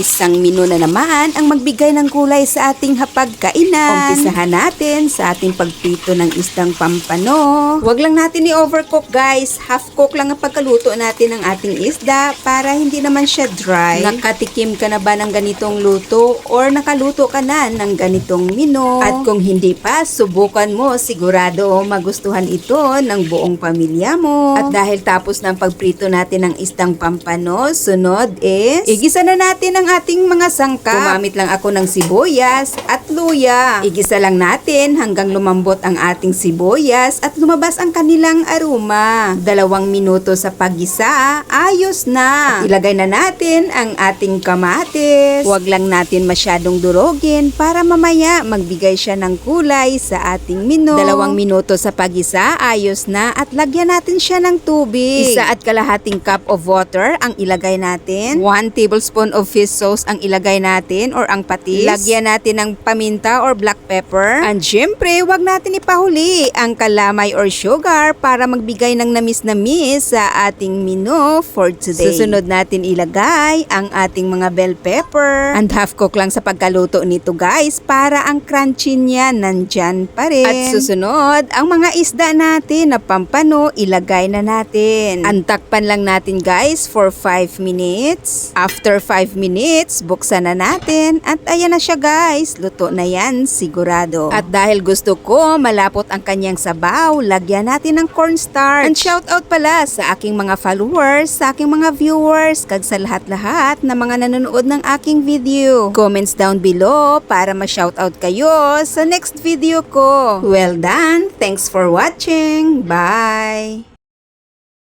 Isang menu na naman ang magbigay ng kulay sa ating hapagkainan. Umpisahan natin sa ating pagprito ng isdang pampano. Huwag lang natin i-overcook guys. Half cook lang ang pagkaluto natin ng ating isda para hindi naman siya dry. Nakatikim ka na ba ng ganitong luto or nakaluto ka na ng ganitong menu? At kung hindi pa, subukan mo. Sigurado magustuhan ito ng buong pamilya mo. At dahil tapos ng pagprito natin ng isdang pampano, sunod is igisa na natin ang ating mga sangkap. Gumamit lang ako ng sibuyas at luya. Igisa lang natin hanggang lumambot ang ating sibuyas at lumabas ang kanilang aroma. Dalawang minuto sa paggisa, ayos na. At ilagay na natin ang ating kamatis. Huwag lang natin masyadong durogin para mamaya magbigay siya ng kulay sa ating menu. Dalawang minuto sa paggisa, ayos na at lagyan natin siya ng tubig. Isa at kalahating cup of water ang ilagay natin. 1 tablespoon of fish sauce ang ilagay natin or ang patis. Lagyan natin ng paminta or black pepper. And syempre, wag natin ipahuli ang kalamay or sugar para magbigay ng namis-namis sa ating menu for today. Susunod natin ilagay ang ating mga bell pepper. And half cook lang sa pagkaluto nito guys para ang crunchy niya nandyan pa rin. At susunod, ang mga isda natin na pampano, ilagay na natin. Antakpan lang natin guys for 5 minutes. After 5 minutes, buksan na natin. At ayan na siya guys, luto na yan sigurado. At dahil gusto ko malapot ang kanyang sabaw, lagyan natin ng cornstarch. And shout out pala sa aking mga followers, sa aking mga viewers, kag sa lahat-lahat na mga nanonood ng aking video. Comments down below para ma-shout out kayo sa next video ko. Well done! Thanks for watching! Bye!